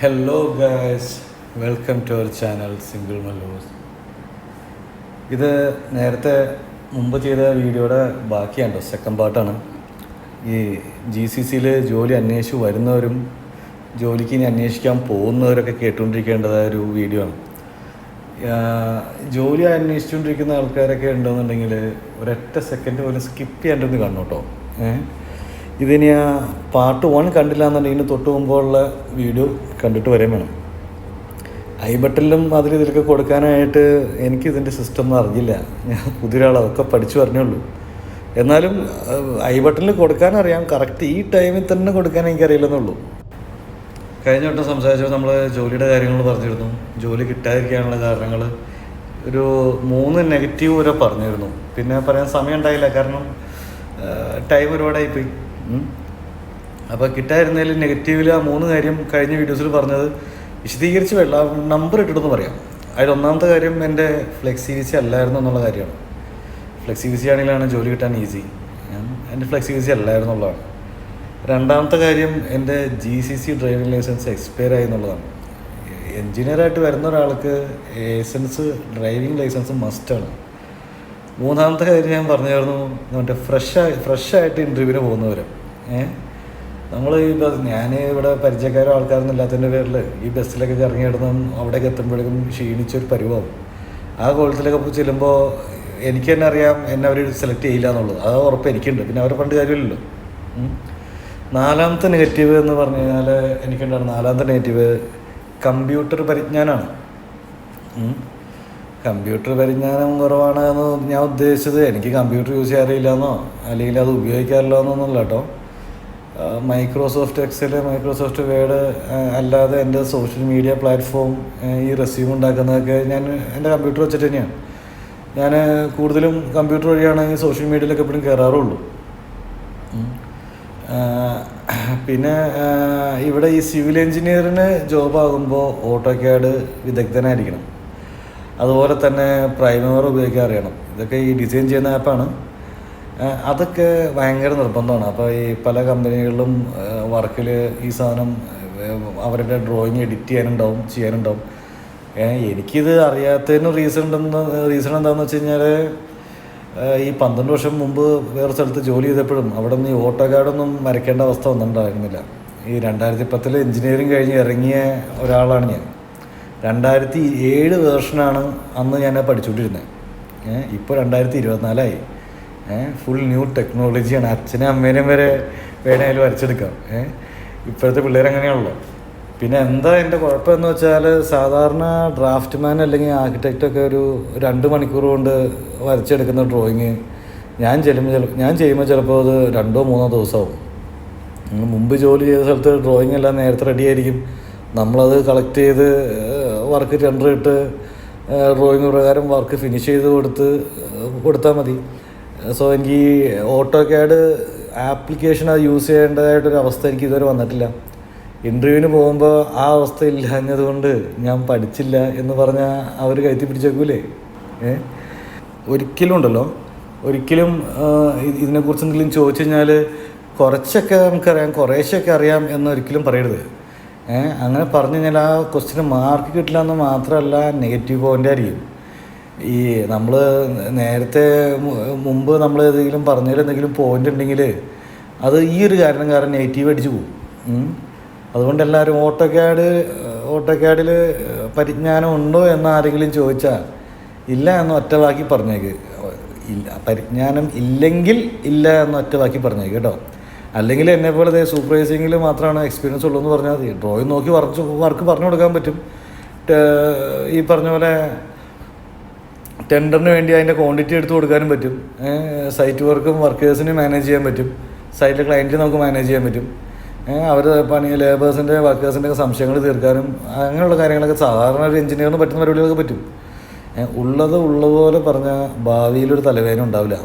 Hello guys welcome to our channel single Mallus ഇത് നേരത്തെ മുമ്പ് ചെയ്ത വീഡിയോയുടെ ബാക്കിയാണ് സെക്കൻഡ് പാർട്ടാണ് ഈ ജി സി സിയിൽ ജോലി അന്വേഷിച്ച് വരുന്നവരും ജോലിക്ക് ഇനി അന്വേഷിക്കാൻ പോകുന്നവരൊക്കെ കേട്ടുകൊണ്ടിരിക്കേണ്ടതായ ഒരു വീഡിയോ ആണ്. ജോലി അന്വേഷിച്ചുകൊണ്ടിരിക്കുന്ന ആൾക്കാരൊക്കെ ഉണ്ടെന്നുണ്ടെങ്കിൽ ഒരൊറ്റ സെക്കൻഡ് പോലും സ്കിപ്പ് ചെയ്യാണ്ടെന്ന് കാണണം കേട്ടോ. ഏഹ് ഇതിനി ആ പാർട്ട് വൺ കണ്ടില്ല എന്നുണ്ടെങ്കിൽ തൊട്ട് മുമ്പുള്ള വീഡിയോ കണ്ടിട്ട് വരെയും വേണം. ഐ ബട്ടണിലും അതിൽ ഇതിലൊക്കെ കൊടുക്കാനായിട്ട് എനിക്ക് ഇതിന്റെ സിസ്റ്റം ഒന്നും അറിയില്ല ഞാൻ പുതിയൊരാളൊക്കെ പഠിച്ചു പറഞ്ഞുള്ളൂ എന്നാലും ഐ ബട്ടണിൽ കൊടുക്കാനറിയാം കറക്റ്റ് ഈ ടൈമിൽ തന്നെ കൊടുക്കാൻ എനിക്കറിയില്ലെന്നുള്ളൂ. കഴിഞ്ഞ വട്ടം സംസാരിച്ചപ്പോൾ നമ്മൾ ജോലിയുടെ കാര്യങ്ങൾ പറഞ്ഞിരുന്നു. ജോലി കിട്ടാതിരിക്കാനുള്ള കാരണങ്ങൾ ഒരു മൂന്ന് നെഗറ്റീവ് വരെ പറഞ്ഞിരുന്നു. പിന്നെ പറയാൻ സമയം ഉണ്ടായില്ല. കാരണം ടൈം ഒരുപാടായിപ്പോയി. അപ്പോൾ കിട്ടാതിരുന്നതിൽ നെഗറ്റീവിൽ ആ മൂന്ന് കാര്യം കഴിഞ്ഞ വീഡിയോസിൽ പറഞ്ഞത് വിശദീകരിച്ച് വേണ്ട നമ്പർ ഇട്ടിട്ടൊന്ന് പറയാം. അതിൽ ഒന്നാമത്തെ കാര്യം എന്റെ ഫ്ലെക്സിബിലിറ്റി അല്ലായിരുന്നു എന്നുള്ള കാര്യമാണ്. ഫ്ലെക്സിബിലിറ്റി ആണെങ്കിലാണ് ജോലി കിട്ടാൻ ഈസി എന്റെ ഫ്ലെക്സിബിലിറ്റി അല്ലായിരുന്നു എന്നുള്ളതാണ്. രണ്ടാമത്തെ കാര്യം എന്റെ G C C driving licence expire ആയി എന്നുള്ളതാണ്. എൻജിനീയറായിട്ട് വരുന്ന ഒരാൾക്ക് ലൈസൻസ് ഡ്രൈവിംഗ് ലൈസൻസ് മസ്റ്റാണ് മൂന്നാമത്തെ കാര്യം ഞാൻ പറഞ്ഞായിരുന്നു മറ്റേ ഫ്രഷ് ഫ്രഷായിട്ട് ഇന്റർവ്യൂവിന് പോകുന്നവർ ഏ നമ്മൾ ഈ ബസ് ഞാൻ ഇവിടെ പരിചയക്കാരോ ആൾക്കാരൊന്നും ഇല്ലാത്തതിന്റെ പേരിൽ ഈ ബസ്സിലൊക്കെ ഇറങ്ങിയിടുന്ന അവിടേക്ക് എത്തുമ്പോഴേക്കും ക്ഷീണിച്ചൊരു പരിവാവും ആ കോളത്തിലൊക്കെ ചെല്ലുമ്പോൾ എനിക്ക് തന്നെ അറിയാം എന്നെ അവർ സെലക്ട് ചെയ്യില്ല എന്നുള്ളത്. അത് ഉറപ്പ് എനിക്കുണ്ട്. പിന്നെ അവരെ പണ്ട് കാര്യമില്ലല്ലോ. നാലാമത്തെ നെഗറ്റീവ് എന്ന് പറഞ്ഞു കഴിഞ്ഞാൽ എനിക്കുണ്ടാണ് നാലാമത്തെ നെഗറ്റീവ് കമ്പ്യൂട്ടർ പരിജ്ഞാനമാണ് കമ്പ്യൂട്ടർ പരിജ്ഞാനം കുറവാണ് എന്ന് ഞാൻ ഉദ്ദേശിച്ചത്. എനിക്ക് കമ്പ്യൂട്ടർ യൂസ് ചെയ്യാറില്ലെന്നോ അല്ലെങ്കിൽ അത് ഉപയോഗിക്കാറില്ല എന്നൊന്നുമല്ല കേട്ടോ. മൈക്രോസോഫ്റ്റ് എക്സൽ മൈക്രോസോഫ്റ്റ് വേഡ് അല്ലാതെ എന്റെ സോഷ്യൽ മീഡിയ പ്ലാറ്റ്ഫോം ഈ റെസ്യൂം ഉണ്ടാക്കുന്നതൊക്കെ ഞാൻ എന്റെ കമ്പ്യൂട്ടർ വെച്ചിട്ട് തന്നെയാണ്. ഞാൻ കൂടുതലും കമ്പ്യൂട്ടർ വഴിയാണ് ഈ സോഷ്യൽ മീഡിയയിലൊക്കെ എപ്പോഴും കയറാറുള്ളൂ. പിന്നെ ഇവിടെ ഈ സിവിൽ എഞ്ചിനീയറിന് ജോബാകുമ്പോൾ ഓട്ടോ ക്യാഡ് വിദഗ്ധനായിരിക്കണം. അതുപോലെ തന്നെ പ്രൈമവർ ഉപയോഗിക്കാൻ അറിയണം ഇതൊക്കെ ഈ ഡിസൈൻ ചെയ്യുന്ന ആപ്പാണ്. അതൊക്കെ ഭയങ്കര നിർബന്ധമാണ്. അപ്പോൾ ഈ പല കമ്പനികളിലും വർക്കിൽ ഈ സാധനം അവരുടെ ഡ്രോയിങ് എഡിറ്റ് ചെയ്യാനുണ്ടാവും ചെയ്യാനുണ്ടാവും. എനിക്കിത് അറിയാത്തതിന് റീസൺ ഉണ്ടെന്ന് റീസൺ എന്താണെന്ന് വെച്ച് കഴിഞ്ഞാൽ ഈ പന്ത്രണ്ട് വർഷം മുമ്പ് വേറെ സ്ഥലത്ത് ജോലി ചെയ്തപ്പോഴും അവിടെ നിന്ന് ഈ ഓട്ടോ കാർഡൊന്നും വരയ്ക്കേണ്ട അവസ്ഥ ഒന്നുണ്ടായിരുന്നില്ല ഈ രണ്ടായിരത്തി പത്തിൽ എഞ്ചിനീയറിങ് കഴിഞ്ഞ് ഇറങ്ങിയ ഒരാളാണ് ഞാൻ. രണ്ടായിരത്തി ഏഴ് വേർഷനാണ് അന്ന് ഞാൻ പഠിച്ചുകൊണ്ടിരുന്നത് ഇപ്പോൾ രണ്ടായിരത്തി ഇരുപത്തിനാലായി ഫുൾ ന്യൂ ടെക്നോളജിയാണ് അച്ഛനും അമ്മേനെയും വരെ വേണമെങ്കിലും വരച്ചെടുക്കാം. ഇപ്പോഴത്തെ പിള്ളേരങ്ങനെയാണല്ലോ പിന്നെ എന്താ എന്റെ കുഴപ്പമെന്ന് വെച്ചാൽ സാധാരണ ഡ്രാഫ്റ്റ്മാൻ അല്ലെങ്കിൽ ആർക്കിടെക്റ്റൊക്കെ ഒരു രണ്ട് മണിക്കൂർ കൊണ്ട് വരച്ചെടുക്കുന്ന ഡ്രോയിങ് ഞാൻ ചെല്ലുമ്പോൾ ചില ഞാൻ ചെയ്യുമ്പോൾ ചിലപ്പോൾ അത് രണ്ടോ മൂന്നോ ദിവസമാവും. മുമ്പ് ജോലി ചെയ്ത സ്ഥലത്ത് ഡ്രോയിങ് എല്ലാം നേരത്തെ റെഡി ആയിരിക്കും. നമ്മളത് കളക്ട് ചെയ്ത് വർക്ക് ടെൻഡർ ഇട്ട് ഡ്രോയിങ് പ്രകാരം വർക്ക് ഫിനിഷ് ചെയ്ത് കൊടുത്ത് കൊടുത്താൽ മതി. സോ എനിക്ക് ഈ ഓട്ടോ ക്യാഡ് ആപ്ലിക്കേഷൻ അത് യൂസ് ചെയ്യേണ്ടതായിട്ടൊരു അവസ്ഥ എനിക്ക് ഇതുവരെ വന്നിട്ടില്ല. ഇന്റർവ്യൂവിന് പോകുമ്പോൾ ആ അവസ്ഥ ഇല്ലാഞ്ഞതുകൊണ്ട് ഞാൻ പഠിച്ചില്ല എന്ന് പറഞ്ഞാൽ അവർ കയറ്റി പിടിച്ചേക്കൂലേ? ഏ? ഒരിക്കലും ഉണ്ടല്ലോ. ഒരിക്കലും ഇതിനെക്കുറിച്ച് എന്തെങ്കിലും ചോദിച്ചു കഴിഞ്ഞാൽ കുറച്ചൊക്കെ നമുക്കറിയാം കുറേശ്ശൊക്കെ അറിയാം എന്ന് പറയരുത്. ഏഹ് അങ്ങനെ പറഞ്ഞു കഴിഞ്ഞാൽ ആ ക്വസ്റ്റിന് മാർക്ക് കിട്ടില്ല എന്ന് മാത്രമല്ല നെഗറ്റീവ് പോയിന്റ് ആയിരിക്കും. ഈ നമ്മൾ നേരത്തെ മുമ്പ് നമ്മൾ ഏതെങ്കിലും പറഞ്ഞതിൽ എന്തെങ്കിലും പോയിന്റ് ഉണ്ടെങ്കിൽ അത് ഈ ഒരു കാരണം കാരണം നെഗറ്റീവ് അടിച്ചു പോകും. അതുകൊണ്ട് എല്ലാവരും ഓട്ടോ ക്യാഡ് ഓട്ടോ ക്യാഡിൽ പരിജ്ഞാനം ഉണ്ടോ എന്ന് ആരെങ്കിലും ചോദിച്ചാൽ ഇല്ല എന്ന് ഒറ്റ വാക്കി പറഞ്ഞേക്ക്. ഇല്ല പരിജ്ഞാനം ഇല്ലെങ്കിൽ ഇല്ല എന്ന് ഒറ്റ വാക്കി പറഞ്ഞേക്ക് കേട്ടോ. അല്ലെങ്കിൽ എന്നെ പോലെ സൂപ്പർവൈസിങ്ങിൽ മാത്രമാണ് എക്സ്പീരിയൻസ് ഉള്ളൂ എന്ന് പറഞ്ഞാൽ മതി. ഡ്രോയിങ് നോക്കി വർക്ക് വർക്ക് പറഞ്ഞു കൊടുക്കാൻ പറ്റും. ഈ പറഞ്ഞ പോലെ ടെൻഡറിന് വേണ്ടി അതിന്റെ ക്വാണ്ടിറ്റി എടുത്ത് കൊടുക്കാനും പറ്റും. സൈറ്റ് വർക്കും വർക്കേഴ്സിന് മാനേജ് ചെയ്യാൻ പറ്റും. സൈറ്റിലെ ക്ലയന്റിനെ നമുക്ക് മാനേജ് ചെയ്യാൻ പറ്റും. അവർ പണി ലേബേഴ്സിന്റെ വർക്കേഴ്സിന്റെ സംശയങ്ങൾ തീർക്കാനും അങ്ങനെയുള്ള കാര്യങ്ങളൊക്കെ സാധാരണ ഒരു എഞ്ചിനീയറിന് പറ്റുന്ന പരിപാടികളൊക്കെ പറ്റും. ഉള്ളത് ഉള്ളതുപോലെ പറഞ്ഞാൽ ഭാവിയിലൊരു തലവേദന ഉണ്ടാവില്ല.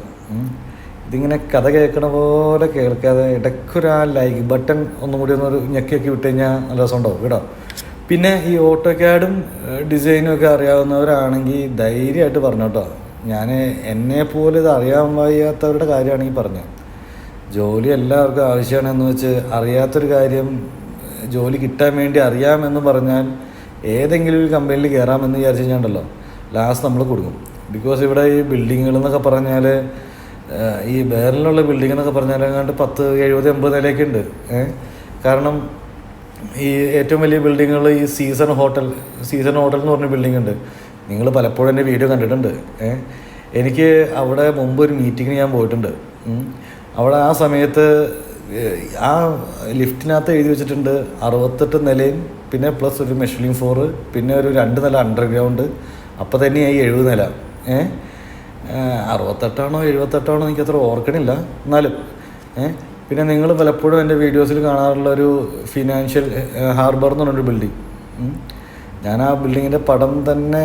ഇതിങ്ങനെ കഥ കേൾക്കണ പോലെ കേൾക്കാതെ ഇടയ്ക്കൊരു ആ ലൈക്ക് ബട്ടൺ ഒന്നും കൂടി ഒന്ന് ഞെക്കിയൊക്കെ വിട്ട് കഴിഞ്ഞാൽ നല്ല രസം ഉണ്ടാവും കേട്ടോ? പിന്നെ ഈ ഓട്ടോക്യാഡും ഡിസൈനും ഒക്കെ അറിയാവുന്നവരാണെങ്കിൽ ധൈര്യമായിട്ട് പറഞ്ഞു കേട്ടോ ഞാൻ എന്നെ പോലെ ഇത് അറിയാൻ വയ്യാത്തവരുടെ കാര്യമാണെങ്കിൽ പറഞ്ഞു ജോലി എല്ലാവർക്കും ആവശ്യമാണെന്ന് വെച്ച് അറിയാത്തൊരു കാര്യം ജോലി കിട്ടാൻ വേണ്ടി അറിയാമെന്ന് പറഞ്ഞാൽ ഏതെങ്കിലും ഒരു കമ്പനിയിൽ കയറാമെന്ന് വിചാരിച്ചു ലാസ്റ്റ് നമ്മൾ കൊടുക്കും. ബിക്കോസ് ഇവിടെ ഈ ബിൽഡിങ്ങുകൾ എന്നൊക്കെ പറഞ്ഞാൽ ഈ ബേറിലുള്ള ബിൽഡിംഗ് എന്നൊക്കെ പറഞ്ഞാൽ ഏതാണ്ട് പത്ത് എഴുപത് എൺപത് നിലയൊക്കെ ഉണ്ട്. കാരണം ഈ ഏറ്റവും വലിയ ബിൽഡിങ്ങുകൾ ഈ സീസൺ ഹോട്ടൽ സീസൺ ഹോട്ടൽ എന്ന് പറഞ്ഞ ബിൽഡിംഗ് ഉണ്ട്. നിങ്ങൾ പലപ്പോഴും എന്റെ വീഡിയോ കണ്ടിട്ടുണ്ട്. എനിക്ക് അവിടെ മുമ്പ് ഒരു മീറ്റിങ്ങിന് ഞാൻ പോയിട്ടുണ്ട്. അവിടെ ആ സമയത്ത് ആ ലിഫ്റ്റിനകത്ത് എഴുതി വെച്ചിട്ടുണ്ട് അറുപത്തെട്ട് നിലയും പിന്നെ പ്ലസ് ഒരു മെഷലിൻ ഫ്ലോറ് പിന്നെ ഒരു രണ്ട് നില അണ്ടർഗ്രൗണ്ട് അപ്പോൾ തന്നെയായി എഴുപത് നില. ഏഹ്, അറുപത്തെട്ടാണോ എഴുപത്തെട്ടാണോ എനിക്കത്ര ഓർക്കണില്ല. എന്നാലും ഏ പിന്നെ നിങ്ങൾ പലപ്പോഴും എന്റെ വീഡിയോസിൽ കാണാറുള്ള ഒരു ഫിനാൻഷ്യൽ ഹാർബർ എന്ന് പറഞ്ഞൊരു ബിൽഡിംഗ് ഞാൻ ആ ബിൽഡിങ്ങിന്റെ പടം തന്നെ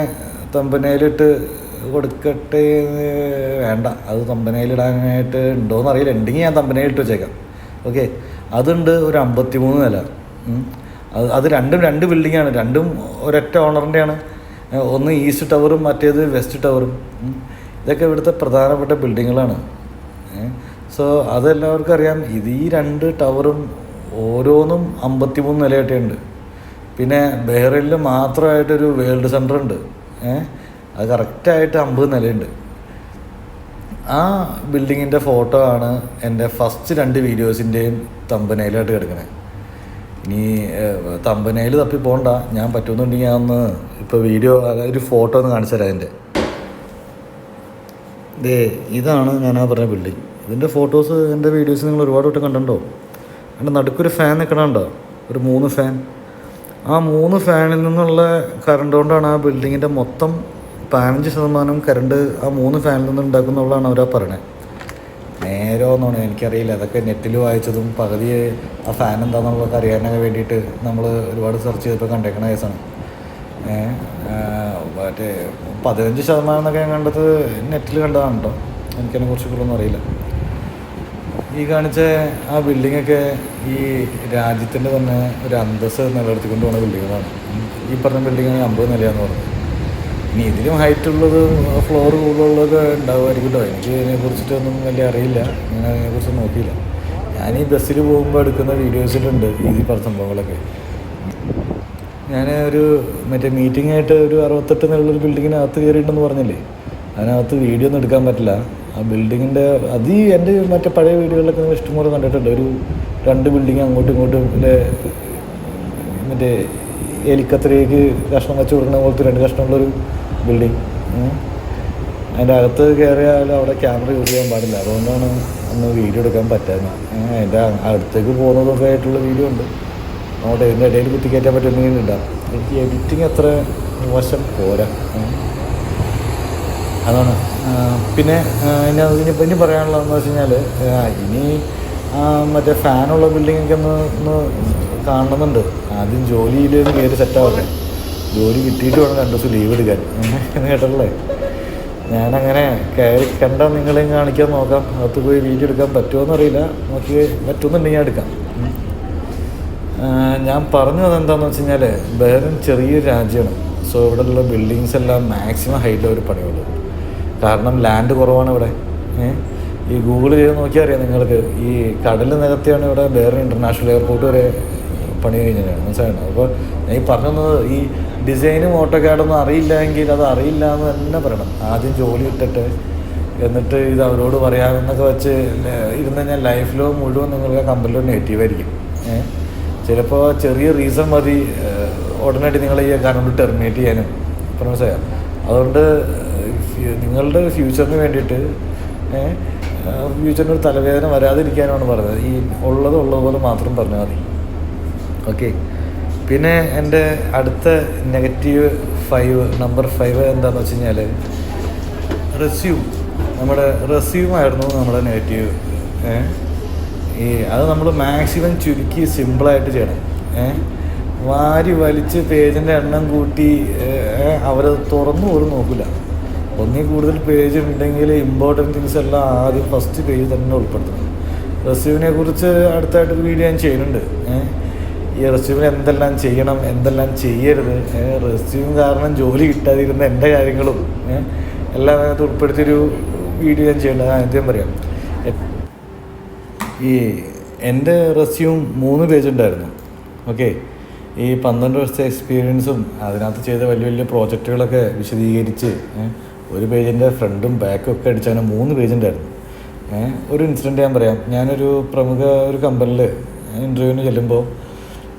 തമ്പനയിലിട്ട് കൊടുക്കട്ടെ വേണ്ട. അത് തമ്പനയിലിടാനായിട്ട് ഉണ്ടോയെന്ന് അറിയില്ല. ഉണ്ടെങ്കിൽ ഞാൻ തമ്പനയിലിട്ട് വെച്ചേക്കാം. ഓക്കെ അതുണ്ട് ഒരു അമ്പത്തി മൂന്ന് നില അത് അത് രണ്ടും രണ്ട് ബിൽഡിങ്ങാണ് രണ്ടും ഒരൊറ്റ ഓണറിന്റെയാണ് ഒന്ന് ഈസ്റ്റ് ടവറും മറ്റേത് വെസ്റ്റ് ടവറും ഇതൊക്കെ ഇവിടുത്തെ പ്രധാനപ്പെട്ട ബിൽഡിങ്ങുകളാണ് സോ അതെല്ലാവർക്കും അറിയാം. ഇത് ഈ രണ്ട് ടവറും ഓരോന്നും അമ്പത്തിമൂന്ന് നിലയായിട്ടുണ്ട് പിന്നെ ബെഹ്റിനിൽ മാത്രമായിട്ടൊരു വേൾഡ് സെന്റർ ഉണ്ട് ഏഹ് അത് കറക്റ്റായിട്ട് അമ്പത് നിലയുണ്ട്. ആ ബിൽഡിങ്ങിന്റെ ഫോട്ടോ ആണ് എന്റെ ഫസ്റ്റ് രണ്ട് വീഡിയോസിന്റെയും തമ്പനയിലായിട്ട് കിടക്കുന്നത് ഇനി തമ്പനയിൽ തപ്പി പോകണ്ട ഞാൻ പറ്റുമെന്നുണ്ടെങ്കിൽ ഒന്ന് ഇപ്പോൾ വീഡിയോ ഒരു ഫോട്ടോ ഒന്ന് കാണിച്ചു തരാം അതിന്റെ ഇതാണ് ഞാൻ ആ പറഞ്ഞ ബിൽഡിംഗ് ഇതിന്റെ ഫോട്ടോസ് എന്റെ വീഡിയോസ് നിങ്ങൾ ഒരുപാട് വട്ടം കണ്ടിട്ടുണ്ടോ? അതിന്റെ നടുക്കൊരു ഫാൻ നിൽക്കണുണ്ടോ ഒരു മൂന്ന് ഫാൻ ആ മൂന്ന് ഫാനിൽ നിന്നുള്ള കറണ്ട് കൊണ്ടാണ് ആ ബിൽഡിങ്ങിന്റെ മൊത്തം പതിനഞ്ച് ശതമാനം കറണ്ട് ആ മൂന്ന് ഫാനിൽ നിന്ന് ഉണ്ടാക്കുന്നുള്ളതാണ് അവരാ പറയണത് നേരോ എന്നാണ് എനിക്കറിയില്ല. അതൊക്കെ നെറ്റിൽ വായിച്ചതും പകുതി ആ ഫാൻ എന്താണെന്നുള്ളതൊക്കെ അറിയാനൊക്കെ വേണ്ടിയിട്ട് നമ്മൾ ഒരുപാട് സെർച്ച് ചെയ്തപ്പോൾ കണ്ടേക്കണ കേസാണ്. മറ്റേ പതിനഞ്ച് ശതമാനം എന്നൊക്കെ ഞാൻ കണ്ടത് നെറ്റിൽ കണ്ടതാണ് കേട്ടോ എനിക്കതിനെ കുറിച്ച് കൂടുതലൊന്നും അറിയില്ല. ഈ കാണിച്ച ആ ബിൽഡിങ്ങൊക്കെ ഈ രാജ്യത്തിന്റെ തന്നെ ഒരു അന്തസ് നിലനിർത്തിക്കൊണ്ട് പോകുന്ന ബിൽഡിങ്ങുകളാണ്. ഈ പറഞ്ഞ ബിൽഡിംഗ് അമ്പത് നിലയാന്ന് പറഞ്ഞത്. ഇനി ഇതിലും ഹൈറ്റ് ഉള്ളത് ഫ്ലോർ കൂടുതലുള്ളതൊക്കെ ഉണ്ടാവുമായിരിക്കും കേട്ടോ എനിക്ക് ഇതിനെ കുറിച്ചിട്ടൊന്നും വലിയ അറിയില്ല. ഞാൻ അതിനെക്കുറിച്ച് നോക്കിയില്ല. ഞാൻ ഈ ബസ്സിൽ പോകുമ്പോൾ എടുക്കുന്ന വീഡിയോസിലുണ്ട് ഈ പറഞ്ഞ സംഭവങ്ങളൊക്കെ. ഞാൻ ഒരു മറ്റേ മീറ്റിംഗ് ആയിട്ട് ഒരു അറുപത്തെട്ട് നിലയുള്ളൊരു ബിൽഡിങ്ങിനകത്ത് കയറിയിട്ടുണ്ടെന്ന് പറഞ്ഞില്ലേ? അതിനകത്ത് വീഡിയോ ഒന്നും എടുക്കാൻ പറ്റില്ല. ആ ബിൽഡിങ്ങിന്റെ അത് ഈ എന്റെ മറ്റേ പഴയ വീടുകളിലൊക്കെ നിങ്ങൾ ഇഷ്ടംപോലെ കണ്ടിട്ടുണ്ട്. ഒരു രണ്ട് ബിൽഡിങ് അങ്ങോട്ടും ഇങ്ങോട്ടും മറ്റേ എലിക്കത്രയ്ക്ക് കഷ്ണം വെച്ച് കൊടുക്കുന്ന പോലത്തെ രണ്ട് കഷ്ണമുള്ളൊരു ബിൽഡിങ് അതിന്റെ അകത്ത് കയറിയാൽ അവിടെ ക്യാമറ യൂസ് ചെയ്യാൻ പാടില്ല. അതുകൊണ്ടാണ് അന്ന് വീഡിയോ എടുക്കാൻ പറ്റാഞ്ഞത്. അതിന്റെ അടുത്തേക്ക് പോകുന്നതൊക്കെ ആയിട്ടുള്ള വീഡിയോ ഉണ്ട്. അങ്ങോട്ട് ഇതിന്റെ ഇടയിൽ കുത്തിക്കയറ്റാൻ പറ്റുന്നെങ്കിൽ ഉണ്ടാകും എനിക്ക് എഡിറ്റിങ് അത്ര മോശം പോരാ. അതാണ്. പിന്നെ ഇനി ഇനി ഇനി പറയാനുള്ളതെന്ന് വെച്ച് കഴിഞ്ഞാൽ ഇനി മറ്റേ ഫാനുള്ള ബിൽഡിങ്ങൊക്കെ ഒന്ന് ഒന്ന് കാണുന്നുണ്ട് ആദ്യം ജോലിയിൽ കയറി സെറ്റാവട്ടെ ജോലി കിട്ടിയിട്ട് വേണം രണ്ട് ദിവസം ലീവ് എടുക്കാൻ. കേട്ടല്ലേ ഞാനങ്ങനെ കയറി കണ്ട നിങ്ങളെയും കാണിക്കാൻ നോക്കാം. അകത്ത് പോയി വീഡിയോ എടുക്കാൻ പറ്റുമോ അറിയില്ല. നോക്കി പറ്റുമെന്നുണ്ടെങ്കിൽ ഞാൻ എടുക്കാം. ഞാൻ പറഞ്ഞു അതെന്താണെന്ന് വെച്ച് കഴിഞ്ഞാൽ ബഹ്റിൻ ചെറിയൊരു രാജ്യമാണ്. സോ ഇവിടെയുള്ള ബിൽഡിങ്സ് എല്ലാം മാക്സിമം ഹൈറ്റിൽ അവർ പണിയുള്ളൂ. കാരണം ലാൻഡ് കുറവാണ് ഇവിടെ. ഈ ഗൂഗിൾ ചെയ്ത് നോക്കിയാൽ അറിയാം നിങ്ങൾക്ക്. ഈ കടൽ നികത്തിയാണ് ഇവിടെ വേറെ ഇന്റർനാഷണൽ എയർപോർട്ട് വരെ പണി കഴിഞ്ഞതാണ് മനസ്സിലായോ? അപ്പോൾ ഞാൻ ഈ പറഞ്ഞത് ഈ ഡിസൈനും ഓട്ടോക്കാഡൊന്നും അറിയില്ല എങ്കിൽ അത് അറിയില്ല എന്ന് തന്നെ പറയണം. ആദ്യം ജോലി ഇട്ടിട്ട് എന്നിട്ട് ഇത് അവരോട് പറയാമെന്നൊക്കെ വെച്ച് ഇരുന്ന് കഴിഞ്ഞാൽ ലൈഫിലോ മുഴുവൻ നിങ്ങൾക്ക് കമ്പനിലോ നെഗറ്റീവ് ആയിരിക്കും. ചിലപ്പോൾ ചെറിയ റീസൺ മതി. ഉടനടി നിങ്ങൾ ഈ അക്കൗണ്ട് ടെർമിനേറ്റ് ചെയ്യാനും മനസ്സിലായോ? അതുകൊണ്ട് നിങ്ങളുടെ ഫ്യൂച്ചറിന് വേണ്ടിയിട്ട് ഫ്യൂച്ചറിന് ഒരു തലവേദന വരാതിരിക്കാനാണ് പറഞ്ഞത്. ഈ ഉള്ളത് ഉള്ളതുപോലെ മാത്രം പറഞ്ഞാൽ മതി. ഓക്കെ പിന്നെ എന്റെ അടുത്ത നെഗറ്റീവ് ഫൈവ് നമ്പർ ഫൈവ് എന്താണെന്ന് വെച്ച് കഴിഞ്ഞാൽ റെസ്യൂം നമ്മുടെ റെസ്യൂം ആയിരുന്നു നമ്മുടെ നെഗറ്റീവ് ഈ അത് നമ്മൾ മാക്സിമം ചുരുക്കി സിമ്പിളായിട്ട് ചെയ്യണം. വാരി വലിച്ച് പേജിന്റെ എണ്ണം കൂട്ടി അവരത് തുറന്നു പോലും നോക്കില്ല ഒന്നിൽ കൂടുതൽ പേജ് ഉണ്ടെങ്കിൽ ഇമ്പോർട്ടന്റ് തിങ്സ് എല്ലാം ആദ്യം ഫസ്റ്റ് പേജ് തന്നെ ഉൾപ്പെടുത്തണം. റെസ്യൂമിനെ കുറിച്ച് അടുത്തായിട്ടൊരു വീഡിയോ ഞാൻ ചെയ്യുന്നുണ്ട്. ഈ റെസ്യൂമിൽ എന്തെല്ലാം ചെയ്യണം എന്തെല്ലാം ചെയ്യരുത് റെസ്യൂം കാരണം ജോലി കിട്ടാതിരുന്ന എന്റെ കാര്യങ്ങളും എല്ലാം അതിനകത്ത് ഉൾപ്പെടുത്തിയൊരു വീഡിയോ ഞാൻ ചെയ്യേണ്ടത് ആദ്യം പറയാം. ഈ എന്റെ റെസ്യൂം മൂന്ന് പേജ് ഉണ്ടായിരുന്നു. ഓക്കെ? ഈ പന്ത്രണ്ട് വർഷത്തെ എക്സ്പീരിയൻസും അതിനകത്ത് ചെയ്ത വലിയ വലിയ പ്രോജക്റ്റുകളൊക്കെ വിശദീകരിച്ച് ഒരു പേജിന്റെ ഫ്രണ്ടും ബാക്കും ഒക്കെ അടിച്ചാൽ മൂന്ന് പേജുണ്ടായിരുന്നു ഒരു ഇൻസിഡന്റ് ഞാൻ പറയാം. ഞാനൊരു പ്രമുഖ ഒരു കമ്പനിയിൽ ഇന്റർവ്യൂവിന് ചെല്ലുമ്പോൾ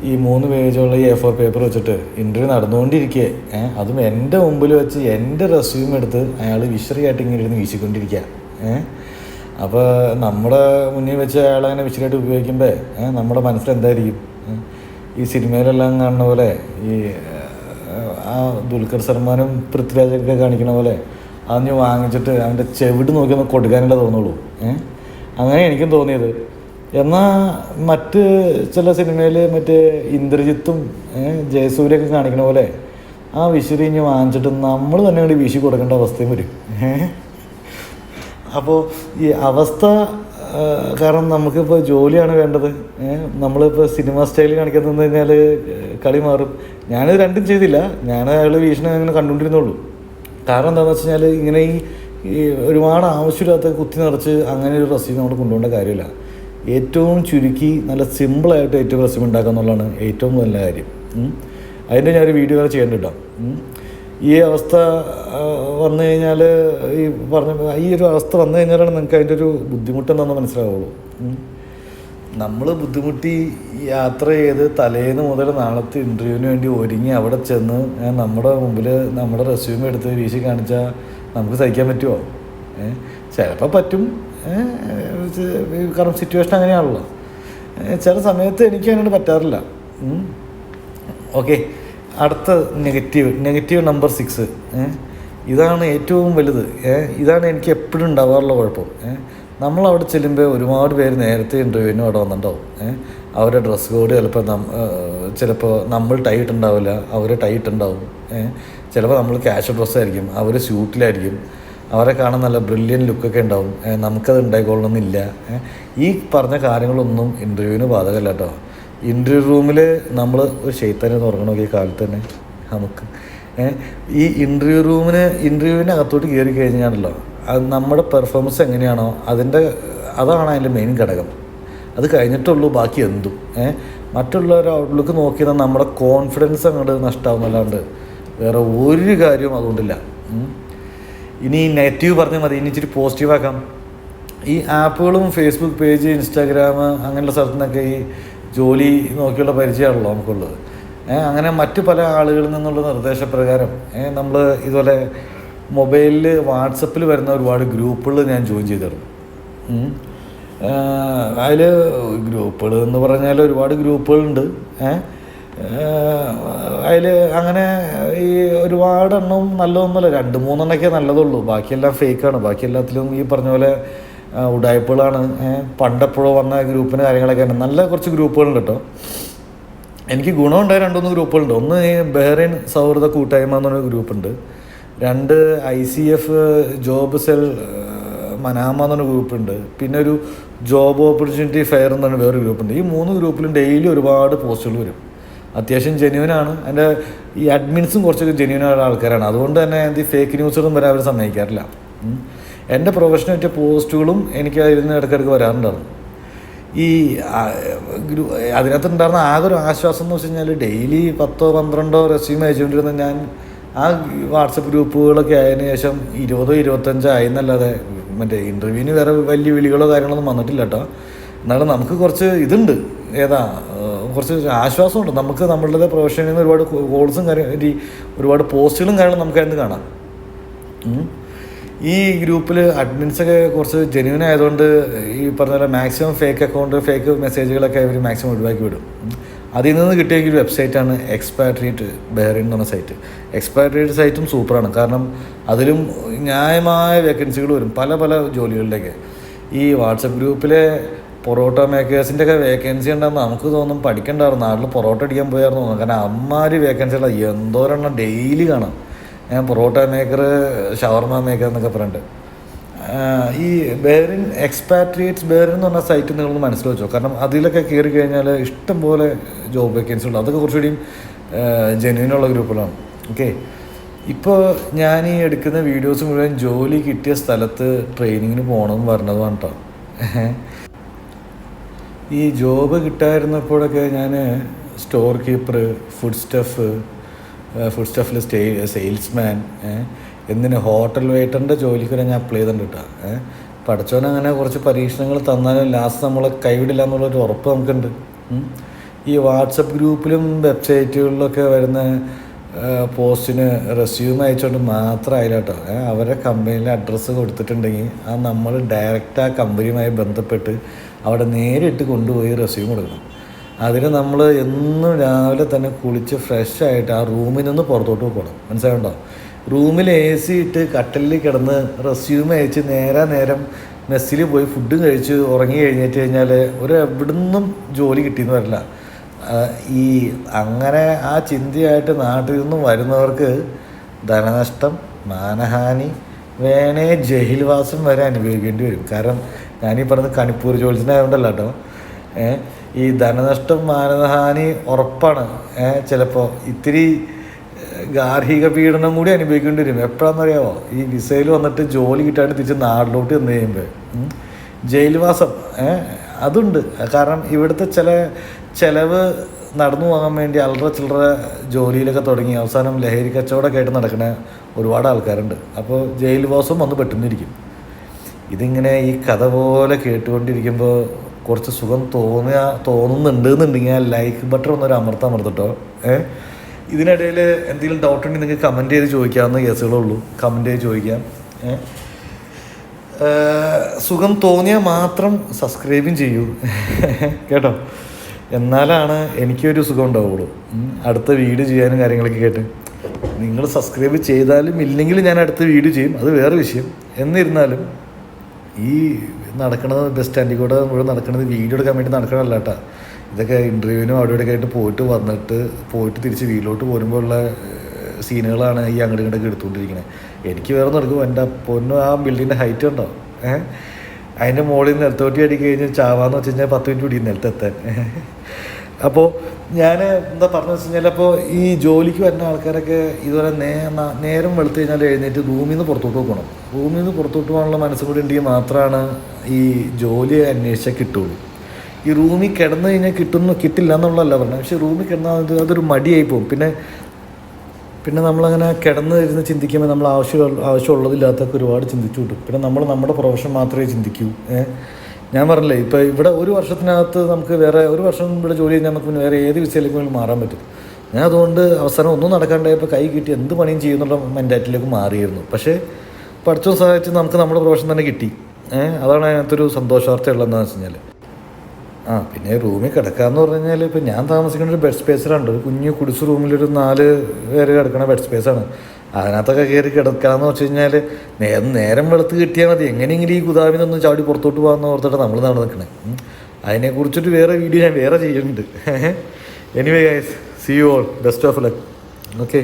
ഈ മൂന്ന് പേജുള്ള ഈ എ ഫോർ പേപ്പർ വെച്ചിട്ട് ഇന്റർവ്യൂ നടന്നുകൊണ്ടിരിക്കുക അതും എന്റെ മുമ്പിൽ വെച്ച് എന്റെ റെസ്യൂം എടുത്ത് അയാൾ വിശറിയായിട്ട് ഇങ്ങനെ ഇരുന്ന് വീശിക്കൊണ്ടിരിക്കുക അപ്പോൾ നമ്മുടെ മുന്നിൽ വെച്ച് അയാൾ അങ്ങനെ വിശ്രയായിട്ട് ഉപയോഗിക്കുമ്പോൾ നമ്മുടെ മനസ്സിൽ എന്തായിരിക്കും? ഈ സിനിമയിലെല്ലാം കാണുന്ന പോലെ ഈ ആ ദുൽഖർ സൽമാനും പൃഥ്വിരാജൊക്കെ കാണിക്കണ പോലെ അതൊന്ന് വാങ്ങിച്ചിട്ട് അവന്റെ ചെവിട് നോക്കി ഒന്ന് കൊടുക്കാനല്ലേ തോന്നുള്ളൂ. ഏഹ് അങ്ങനെ എനിക്കും തോന്നിയത്. എന്നാൽ മറ്റ് ചില സിനിമയിൽ മറ്റേ ഇന്ദ്രജിത്തും ജയസൂര്യൊക്കെ കാണിക്കണ പോലെ ആ വിശുരി ഇനി വാങ്ങിച്ചിട്ട് നമ്മൾ തന്നെ കൂടി വിശു കൊടുക്കേണ്ട അവസ്ഥയും വരും. അപ്പോൾ ഈ അവസ്ഥ കാരണം നമുക്കിപ്പോൾ ജോലിയാണ് വേണ്ടത്. നമ്മളിപ്പോൾ സിനിമ സ്റ്റൈൽ കാണിക്കാൻ കഴിഞ്ഞാൽ കളി മാറും. ഞാനിത് രണ്ടും ചെയ്തില്ല. ഞാൻ അയാൾ വീക്ഷണം അങ്ങനെ കണ്ടുകൊണ്ടിരുന്നുള്ളൂ കാരണം എന്താണെന്ന് വെച്ച് കഴിഞ്ഞാൽ ഇങ്ങനെ ഈ ഒരുപാട് ആവശ്യമില്ലാത്ത കുത്തി നിറച്ച് അങ്ങനെ ഒരു റെസിപ്പി നമ്മൾ കൊണ്ടുപോകേണ്ട കാര്യമില്ല. ഏറ്റവും ചുരുക്കി നല്ല സിമ്പിളായിട്ട് ഏറ്റവും റെസിപ്പി ഉണ്ടാക്കുക എന്നുള്ളതാണ് ഏറ്റവും നല്ല കാര്യം. അതിന്റെ ഞാനൊരു വീഡിയോ വരെ ചെയ്യേണ്ടി ഈ അവസ്ഥ വന്നു കഴിഞ്ഞാൽ ഈ പറഞ്ഞ ഈ ഒരു അവസ്ഥ വന്നു കഴിഞ്ഞാലാണ് നിങ്ങൾക്ക് അതിന്റെ ഒരു ബുദ്ധിമുട്ടെന്താണെന്ന് മനസ്സിലാവുള്ളൂ. നമ്മൾ ബുദ്ധിമുട്ടി യാത്ര ചെയ്ത് തലേന്ന് മുതൽ നാളത്തെ ഇന്റർവ്യൂവിന് വേണ്ടി ഒരുങ്ങി അവിടെ ചെന്ന് നമ്മുടെ മുമ്പിൽ നമ്മുടെ റെസ്യൂം എടുത്ത് വീശി കാണിച്ചാൽ നമുക്ക് സഹിക്കാൻ പറ്റുമോ ഏഹ് ചിലപ്പോൾ പറ്റും. കാരണം സിറ്റുവേഷൻ അങ്ങനെയാണല്ലോ. ചില സമയത്ത് എനിക്ക് അതിനോട് പറ്റാറില്ല. ഓക്കെ. അടുത്ത നെഗറ്റീവ് നെഗറ്റീവ് നമ്പർ സിക്സ് ഇതാണ് ഏറ്റവും വലുത്. ഇതാണ് എനിക്ക് എപ്പോഴും ഉണ്ടാവാറുള്ള കുഴപ്പം. ഏ, നമ്മളവിടെ ചെല്ലുമ്പോൾ ഒരുപാട് പേര് നേരത്തെ ഇന്റർവ്യൂവിനും അവിടെ വന്നിട്ടുണ്ടാവും. ഏഹ് അവരുടെ ഡ്രസ്സ് കോഡ് ചിലപ്പോൾ നം ചിലപ്പോൾ നമ്മൾ ടൈ ഇട്ടുണ്ടാവില്ല അവർ ടൈ ഇട്ടുണ്ടാവും ഏഹ് ചിലപ്പോൾ നമ്മൾ ക്യാഷ് ഡ്രസ്സായിരിക്കും അവർ സ്യൂട്ടിലായിരിക്കും അവരെ കാണാൻ നല്ല ബ്രില്യൻ ലുക്കൊക്കെ ഉണ്ടാവും. നമുക്കത് ഉണ്ടായിക്കൊള്ളണമെന്നില്ല. ഈ പറഞ്ഞ കാര്യങ്ങളൊന്നും ഇന്റർവ്യൂവിന് ബാധകമല്ല കേട്ടോ ഇന്റർവ്യൂ റൂമിൽ നമ്മൾ ഒരു ഷെയ്ത്താനെ തുറങ്ങണം ഈ കാലത്ത് തന്നെ നമുക്ക്. ഈ ഇന്റർവ്യൂ റൂമിന് ഇന്റർവ്യൂവിന്റെ അകത്തോട്ട് കയറി കഴിഞ്ഞാണല്ലോ അത് നമ്മുടെ പെർഫോമൻസ് എങ്ങനെയാണോ അതിന്റെ അതാണ് അതിന്റെ മെയിൻ ഘടകം. അത് കഴിഞ്ഞിട്ടുള്ളൂ ബാക്കി എന്തും. ഏഹ് മറ്റുള്ളവരുടെ ഔട്ട്ലുക്ക് നോക്കിയാൽ നമ്മുടെ കോൺഫിഡൻസ് അങ്ങോട്ട് നഷ്ടമാവുന്നല്ലാണ്ട് വേറെ ഒരു കാര്യവും അതുകൊണ്ടില്ല. ഇനി നെഗറ്റീവ് പറഞ്ഞാൽ മതി. ഇനി ഇച്ചിരി പോസിറ്റീവ് ആക്കാം. ഈ ആപ്പുകളും ഫേസ്ബുക്ക് പേജ് ഇൻസ്റ്റാഗ്രാം അങ്ങനെയുള്ള സ്ഥലത്തു നിന്നൊക്കെ ഈ ജോലി നോക്കിയുള്ള പരിചയമാണല്ലോ നമുക്കുള്ളത്. അങ്ങനെ മറ്റു പല ആളുകളിൽ നിന്നുള്ള നിർദ്ദേശപ്രകാരം നമ്മൾ ഇതുപോലെ മൊബൈലിൽ വാട്സപ്പിൽ വരുന്ന ഒരുപാട് ഗ്രൂപ്പുകൾ ഞാൻ ജോയിൻ ചെയ്തിരുന്നു. അതിൽ ഗ്രൂപ്പുകൾ എന്ന് പറഞ്ഞാൽ ഒരുപാട് ഗ്രൂപ്പുകളുണ്ട്. അതിൽ അങ്ങനെ ഈ ഒരുപാടെണ്ണം നല്ലതൊന്നുമല്ല. രണ്ട് മൂന്നെണ്ണമൊക്കെ നല്ലതുള്ളൂ. ബാക്കിയെല്ലാം ഫേക്കാണ്. ബാക്കി എല്ലാത്തിലും ഈ പറഞ്ഞ പോലെ ഉടായ്പകളാണ്. പണ്ടെപ്പോഴോ വന്ന ഗ്രൂപ്പിന് കാര്യങ്ങളൊക്കെ ഉണ്ട്. നല്ല കുറച്ച് ഗ്രൂപ്പുകളുണ്ട് കേട്ടോ. എനിക്ക് ഗുണമുണ്ടായ രണ്ടുമൂന്ന് ഗ്രൂപ്പുകളുണ്ട്. ഒന്ന് ബഹ്റൈൻ സൗഹൃദ കൂട്ടായ്മ എന്ന് പറഞ്ഞൊരു ഗ്രൂപ്പുണ്ട്. രണ്ട് I C F job cell Manama എന്നൊരു ഗ്രൂപ്പുണ്ട്. പിന്നെ ഒരു ജോബ് ഓപ്പർച്യൂണിറ്റി ഫെയർ എന്ന് പറഞ്ഞ വേറൊരു ഗ്രൂപ്പുണ്ട്. ഈ മൂന്ന് ഗ്രൂപ്പിലും ഡെയിലി ഒരുപാട് പോസ്റ്റുകൾ വരും. അത്യാവശ്യം ജെന്യൂനാണ് അതിന്റെ ഈ അഡ്മിൻസും കുറച്ചൊക്കെ ജെന്യൂനായ ആൾക്കാരാണ്. അതുകൊണ്ട് തന്നെ എന്ത് ഫേക്ക് ന്യൂസുകളും വരാൻ അവർ സമ്മതിക്കാറില്ല. എന്റെ പ്രൊഫഷണൽ പറ്റിയ പോസ്റ്റുകളും എനിക്ക് അതിൽ ഇടയ്ക്കിടയ്ക്ക് വരാറുണ്ടായിരുന്നു. ഈ ആ, ഗ്രൂ അതിനകത്ത് ഉണ്ടായിരുന്ന ആകെ ഒരു ആശ്വാസം എന്ന് വെച്ച് കഴിഞ്ഞാൽ ഡെയിലി പത്തോ പന്ത്രണ്ടോ റെസ്യൂം അയച്ചുകൊണ്ടിരുന്ന ഞാൻ ആ വാട്സപ്പ് ഗ്രൂപ്പുകളൊക്കെ ആയതിനു ശേഷം ഇരുപതോ ഇരുപത്തഞ്ചോ ആയെന്നല്ലാതെ മറ്റേ ഇന്റർവ്യൂവിന് വേറെ വലിയ വിളികളോ കാര്യങ്ങളൊന്നും വന്നിട്ടില്ല കേട്ടോ എന്നാലും നമുക്ക് കുറച്ച് ഇതുണ്ട്. ഏതാ കുറച്ച് ആശ്വാസമുണ്ട്. നമുക്ക് നമ്മളുടെ പ്രൊഫഷനിൽ നിന്ന് ഒരുപാട് കോൾസും കാര്യം ഒരുപാട് പോസ്റ്റുകളും കാര്യങ്ങളും നമുക്ക് അതിന് കാണാം. ഈ ഗ്രൂപ്പിൽ അഡ്മിൻസൊക്കെ കുറച്ച് ജെന്യൂൻ ആയതുകൊണ്ട് ഈ പറഞ്ഞ പോലെ മാക്സിമം ഫേക്ക് അക്കൗണ്ട് ഫേക്ക് മെസ്സേജുകളൊക്കെ ഇവർ മാക്സിമം ഒഴിവാക്കി വിടും. അതിൽ നിന്ന് കിട്ടിയ ഒരു വെബ്സൈറ്റാണ് എക്സ്പാട്രിയേറ്റ് ബെഹറിൻ എന്ന് പറഞ്ഞ സൈറ്റ് എക്സ്പാട്രിയേറ്റ് സൈറ്റും സൂപ്പറാണ് കാരണം അതിലും ന്യായമായ വേക്കൻസികൾ വരും പല പല ജോലികളിലേക്ക്. ഈ വാട്സപ്പ് ഗ്രൂപ്പിലെ പൊറോട്ട മേക്കേഴ്സിന്റെ ഒക്കെ വേക്കൻസി ഉണ്ടെന്ന് നമുക്ക് തോന്നും. പഠിക്കണ്ടായിരുന്നു. നാട്ടിൽ പൊറോട്ട അടിക്കാൻ പോയായിരുന്നു. തോന്നുന്നു കാരണം അമ്മാര് വേക്കൻസികളാണ് എന്തോരെണ്ണം ഡെയിലി കാണാം. ഞാൻ പൊറോട്ട മേക്കർ ഷവർമ മേക്കർ എന്നൊക്കെ പറഞ്ഞിട്ട്. ഈ ബേറിൻ എക്സ്പാട്രിയേറ്റ്സ് ബേറിൻ എന്ന് പറഞ്ഞ സൈറ്റ് നിങ്ങളൊന്ന് വെച്ചോ. കാരണം അതിലൊക്കെ കയറി കഴിഞ്ഞാൽ ഇഷ്ടംപോലെ ജോബ് വേക്കൻസി ഉണ്ട്. അതൊക്കെ കുറച്ചുകൂടിയും ജെന്യൂനുള്ള ഗ്രൂപ്പുകളാണ് ഓക്കെ ഇപ്പോൾ ഞാൻ ഈ എടുക്കുന്ന വീഡിയോസ് മുഴുവൻ ജോലി കിട്ടിയ സ്ഥലത്ത് ട്രെയിനിങ്ങിന് പോകണമെന്ന് പറഞ്ഞതുമാണ് കേട്ടോ ഈ ജോബ് കിട്ടായിരുന്നപ്പോഴൊക്കെ ഞാൻ store keeper food stuff food സ്റ്റഫിൽ stay salesman എന്തിന് ഹോട്ടൽ വെയിറ്ററിന്റെ ജോലിക്ക് വരെ ഞാൻ അപ്ലൈ ചെയ്തിട്ടുണ്ട് കേട്ടോ ഏഹ് പഠിച്ചവൻ അങ്ങനെ കുറച്ച് പരീക്ഷണങ്ങൾ തന്നാലും ലാസ്റ്റ് നമ്മളെ കൈവിടില്ല എന്നുള്ളൊരു ഉറപ്പ് നമുക്കുണ്ട്. ഈ വാട്സപ്പ് ഗ്രൂപ്പിലും വെബ്സൈറ്റുകളിലൊക്കെ വരുന്ന പോസ്റ്റിന് റെസ്യൂം അയച്ചുകൊണ്ട് മാത്രമായില്ല കേട്ടോ അവരെ കമ്പനിയിലെ അഡ്രസ്സ് കൊടുത്തിട്ടുണ്ടെങ്കിൽ ആ നമ്മൾ ഡയറക്റ്റ് ആ കമ്പനിയുമായി ബന്ധപ്പെട്ട് അവിടെ നേരിട്ട് കൊണ്ടുപോയി റെസ്യൂം കൊടുക്കണം. അതിന് നമ്മൾ എന്നും രാവിലെ തന്നെ കുളിച്ച് ഫ്രഷ് ആയിട്ട് ആ റൂമിൽ നിന്ന് പുറത്തോട്ട് പോകണം. മനസ്സിലാവുണ്ടോ റൂമിൽ എ സി ഇട്ട് കട്ടലിൽ കിടന്ന് റെസ്യൂം അയച്ച് നേരെ നേരം മെസ്സിൽ പോയി ഫുഡും കഴിച്ച് ഉറങ്ങി കഴിഞ്ഞിട്ട് കഴിഞ്ഞാൽ ഒരു എവിടുന്നും ജോലി കിട്ടിയെന്ന് വരില്ല. ഈ അങ്ങനെ ആ ചിന്തയായിട്ട് നാട്ടിൽ നിന്നും വരുന്നവർക്ക് ധനനഷ്ടം മാനഹാനി വേണേ ജയിൽവാസം വരെ അനുഭവിക്കേണ്ടി വരും. കാരണം ഞാനീ പറഞ്ഞത് കണിപ്പൂർ ജോലിസിനായതുകൊണ്ടല്ല കേട്ടോ. ഈ ധനനഷ്ടം മാനഹാനി ഉറപ്പാണ്. ചിലപ്പോൾ ഇത്തിരി ഗാർഹിക പീഡനം കൂടി അനുഭവിക്കേണ്ടി വരും എപ്പോഴാണെന്നറിയാമോ ഈ വിസയിൽ വന്നിട്ട് ജോലി കിട്ടാണ്ട് തിരിച്ച് നാട്ടിലോട്ട് ചെന്ന് കഴിയുമ്പോൾ ജയിൽവാസം അതുണ്ട്. കാരണം ഇവിടുത്തെ ചില ചിലവ് നടന്നു പോകാൻ വേണ്ടി അല്ലറ ചില്ലറ ജോലിയിലൊക്കെ തുടങ്ങി. അവസാനം ലഹരി കച്ചവടമൊക്കെ ആയിട്ട് നടക്കുന്ന ഒരുപാട് ആൾക്കാരുണ്ട്. അപ്പോൾ ജയിൽവാസം വന്ന് പെട്ടെന്നിരിക്കും. ഇതിങ്ങനെ ഈ കഥ പോലെ കേട്ടുകൊണ്ടിരിക്കുമ്പോൾ കുറച്ച് സുഖം തോന്നുക തോന്നുന്നുണ്ട് എന്നുണ്ടെങ്കിൽ ലൈക്ക് ബട്ടൺ ഒന്നൊരു അമർത്ത ഏഹ് ഇതിനിടയിൽ എന്തെങ്കിലും ഡൗട്ട് ഉണ്ടെങ്കിൽ നിങ്ങൾക്ക് കമന്റ് ചെയ്ത് ചോദിക്കാവുന്ന കേസുകളേ ഉള്ളൂ. കമന്റ് ചെയ്ത് ചോദിക്കാം. സുഖം തോന്നിയാൽ മാത്രം സബ്സ്ക്രൈബും ചെയ്യൂ. കേട്ടോ? എന്നാലാണ് എനിക്കൊരു സുഖം ഉണ്ടാവുള്ളൂ. അടുത്ത വീട് ചെയ്യാനും കാര്യങ്ങളൊക്കെ കേട്ട്. നിങ്ങൾ സബ്സ്ക്രൈബ് ചെയ്താലും ഇല്ലെങ്കിലും ഞാൻ അടുത്ത വീഡിയോ ചെയ്യും. അത് വേറെ വിഷയം. എന്നിരുന്നാലും ഈ നടക്കുന്നത് ബസ് സ്റ്റാൻഡിൽ കൂടെ മുഴുവൻ നടക്കണത് വീഡിയോ എടുക്കാൻ വേണ്ടി നടക്കണമല്ല കേട്ടോ. ഇതൊക്കെ ഇന്റർവ്യൂവിനും അവിടെ ഇവിടെയൊക്കെ ആയിട്ട് പോയിട്ട് വന്നിട്ട് പോയിട്ട് തിരിച്ച് വീട്ടിലോട്ട് പോരുമ്പോൾ ഉള്ള സീനുകളാണ് ഈ അങ്ങോട്ട് ഇങ്ങോട്ടൊക്കെ എടുത്തുകൊണ്ടിരിക്കുന്നത് എനിക്ക് വേറെ നടക്കും എന്റെ പൊന്നു ആ ബിൽഡിങ്ങിന്റെ ഹൈറ്റ് ഉണ്ടോ? ഏഹ് അതിന്റെ മുകളിൽ നിന്ന് നിലത്തോട്ടി അടി കഴിഞ്ഞ് ചാവാന്ന് വെച്ച് കഴിഞ്ഞാൽ പത്ത് മിനിറ്റ് പിടിക്കും നിലത്തെത്താൻ അപ്പോൾ ഞാൻ എന്താ പറഞ്ഞു വെച്ച് കഴിഞ്ഞാൽ അപ്പോൾ ഈ ജോലിക്ക് വരുന്ന ആൾക്കാരൊക്കെ ഇതുപോലെ നേരം നേരം വെളുത്ത് കഴിഞ്ഞാൽ എഴുന്നേറ്റ് ഭൂമിയിൽ നിന്ന് പുറത്തോട്ട് പോകണം ഭൂമിയിൽ നിന്ന് പുറത്തോട്ട് പോകാനുള്ള മനസ്സും കൂടി ഉണ്ടെങ്കിൽ മാത്രമാണ് ഈ ജോലി അന്വേഷിച്ചാൽ കിട്ടുള്ളൂ. ഈ റൂമിൽ കിടന്നു കഴിഞ്ഞാൽ കിട്ടുന്നു കിട്ടില്ല എന്നുള്ളതല്ല പറഞ്ഞത്. പക്ഷേ റൂമിൽ കിടന്നാൽ അത് അതൊരു മടിയായി പോകും. പിന്നെ പിന്നെ നമ്മളങ്ങനെ കിടന്ന് ഇരുന്ന് ചിന്തിക്കുമ്പോൾ നമ്മൾ ആവശ്യം ആവശ്യമുള്ളതില്ലാത്തൊക്കെ ഒരുപാട് ചിന്തിച്ചു കിട്ടും. പിന്നെ നമ്മൾ നമ്മുടെ പ്രൊഫഷൻ മാത്രമേ ചിന്തിക്കൂ. ഞാൻ പറഞ്ഞില്ലേ ഇപ്പോൾ ഇവിടെ ഒരു വർഷത്തിനകത്ത് നമുക്ക് വേറെ ഒരു വർഷം ഇവിടെ ജോലി കഴിഞ്ഞാൽ നമുക്ക് പിന്നെ വേറെ ഏത് വേണമെങ്കിലും മാറാൻ പറ്റും. ഞാൻ അതുകൊണ്ട് അവസരം ഒന്നും നടക്കാണ്ടായപ്പോൾ കൈ കിട്ടി എന്ത് പണിയും ചെയ്യുന്നുള്ള മെന്റാലിറ്റിയിലേക്ക് മാറിയിരുന്നു. പക്ഷേ പഠിച്ചോ സഹായിച്ച് നമുക്ക് നമ്മുടെ പ്രൊഫഷൻ തന്നെ കിട്ടി. അതാണ് അതിനകത്തൊരു സന്തോഷവാർത്ത ഉള്ളതെന്ന് വെച്ച് കഴിഞ്ഞാൽ ആ പിന്നെ റൂമിൽ കിടക്കാന്ന് പറഞ്ഞു കഴിഞ്ഞാൽ ഇപ്പം ഞാൻ താമസിക്കുന്ന ഒരു ബെഡ് സ്പേസിലാണ്ട് ഒരു കുഞ്ഞു കുടിസ് റൂമിലൊരു നാല് പേര് കിടക്കണ ബെഡ് സ്പേസാണ് അതിനകത്തൊക്കെ കയറി കിടക്കാന്ന് വെച്ച് കഴിഞ്ഞാൽ നേരം നേരം വെളുത്ത് കിട്ടിയാൽ മതി. എങ്ങനെയെങ്കിലും ഈ കുതാവിൽ നിന്ന് ചാടി പുറത്തോട്ട് പോകാമെന്ന് ഓർത്തിട്ട് നമ്മൾ നടന്ന് നിൽക്കണേ അതിനെക്കുറിച്ചിട്ട് വേറെ വീഡിയോ ഞാൻ വേറെ ചെയ്യുന്നുണ്ട് anyway guys see you all best of luck okay